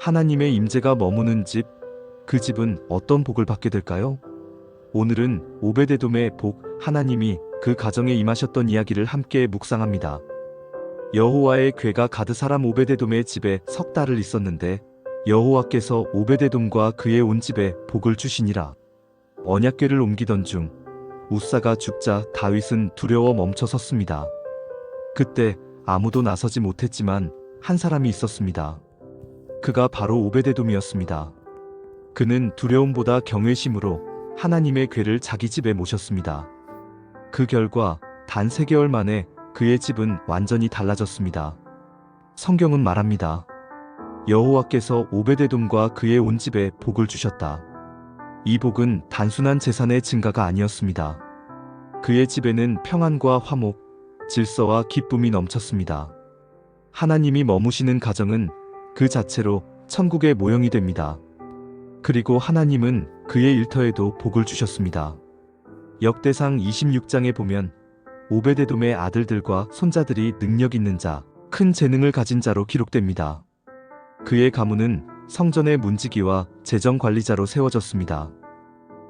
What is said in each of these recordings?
하나님의 임재가 머무는 집, 그 집은 어떤 복을 받게 될까요? 오늘은 오베데돔의 복, 하나님이 그 가정에 임하셨던 이야기를 함께 묵상합니다. 여호와의 괴가 가드 사람 오베데돔의 집에 석 달을 있었는데 여호와께서 오베데돔과 그의 온 집에 복을 주시니라. 언약궤를 옮기던 중 우사가 죽자 다윗은 두려워 멈춰 섰습니다. 그때 아무도 나서지 못했지만 한 사람이 있었습니다. 그가 바로 오베데돔이었습니다. 그는 두려움보다 경외심으로 하나님의 괴를 자기 집에 모셨습니다. 그 결과 단 3개월 만에 그의 집은 완전히 달라졌습니다. 성경은 말합니다. 여호와께서 오베데돔과 그의 온 집에 복을 주셨다. 이 복은 단순한 재산의 증가가 아니었습니다. 그의 집에는 평안과 화목, 질서와 기쁨이 넘쳤습니다. 하나님이 머무시는 가정은 그 자체로 천국의 모형이 됩니다. 그리고 하나님은 그의 일터에도 복을 주셨습니다. 역대상 26장에 보면 오베데돔의 아들들과 손자들이 능력 있는 자, 큰 재능을 가진 자로 기록됩니다. 그의 가문은 성전의 문지기와 재정 관리자로 세워졌습니다.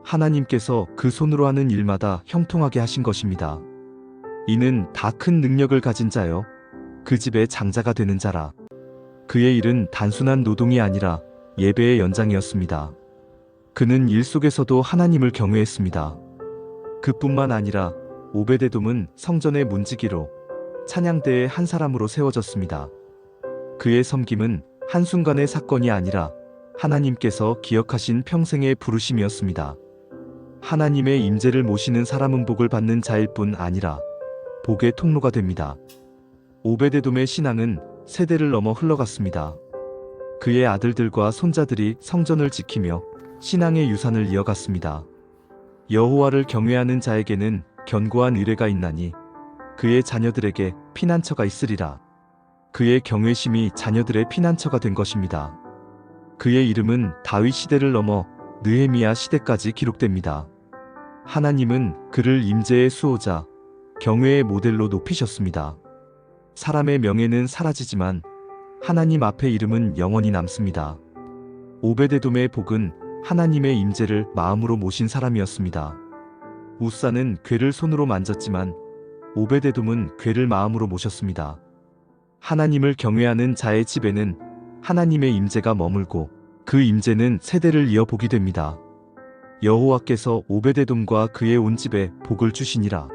하나님께서 그 손으로 하는 일마다 형통하게 하신 것입니다. 이는 다 큰 능력을 가진 자요. 그 집의 장자가 되는 자라. 그의 일은 단순한 노동이 아니라 예배의 연장이었습니다. 그는 일 속에서도 하나님을 경외했습니다. 그뿐만 아니라 오베데돔은 성전의 문지기로 찬양대의 한 사람으로 세워졌습니다. 그의 섬김은 한순간의 사건이 아니라 하나님께서 기억하신 평생의 부르심이었습니다. 하나님의 임재를 모시는 사람은 복을 받는 자일 뿐 아니라 복의 통로가 됩니다. 오베데돔의 신앙은 세대를 넘어 흘러갔습니다. 그의 아들들과 손자들이 성전을 지키며 신앙의 유산을 이어갔습니다. 여호와를 경외하는 자에게는 견고한 의뢰가 있나니 그의 자녀들에게 피난처가 있으리라. 그의 경외심이 자녀들의 피난처가 된 것입니다. 그의 이름은 다윗 시대를 넘어 느헤미야 시대까지 기록됩니다. 하나님은 그를 임재의 수호자, 경외의 모델로 높이셨습니다. 사람의 명예는 사라지지만 하나님 앞에 이름은 영원히 남습니다. 오베데돔의 복은 하나님의 임재를 마음으로 모신 사람이었습니다. 우사는 괴를 손으로 만졌지만 오베데돔은 괴를 마음으로 모셨습니다. 하나님을 경외하는 자의 집에는 하나님의 임재가 머물고 그 임재는 세대를 이어보게 됩니다. 여호와께서 오베데돔과 그의 온 집에 복을 주시니라.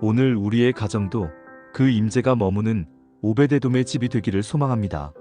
오늘 우리의 가정도 그 임재가 머무는 오베데돔의 집이 되기를 소망합니다.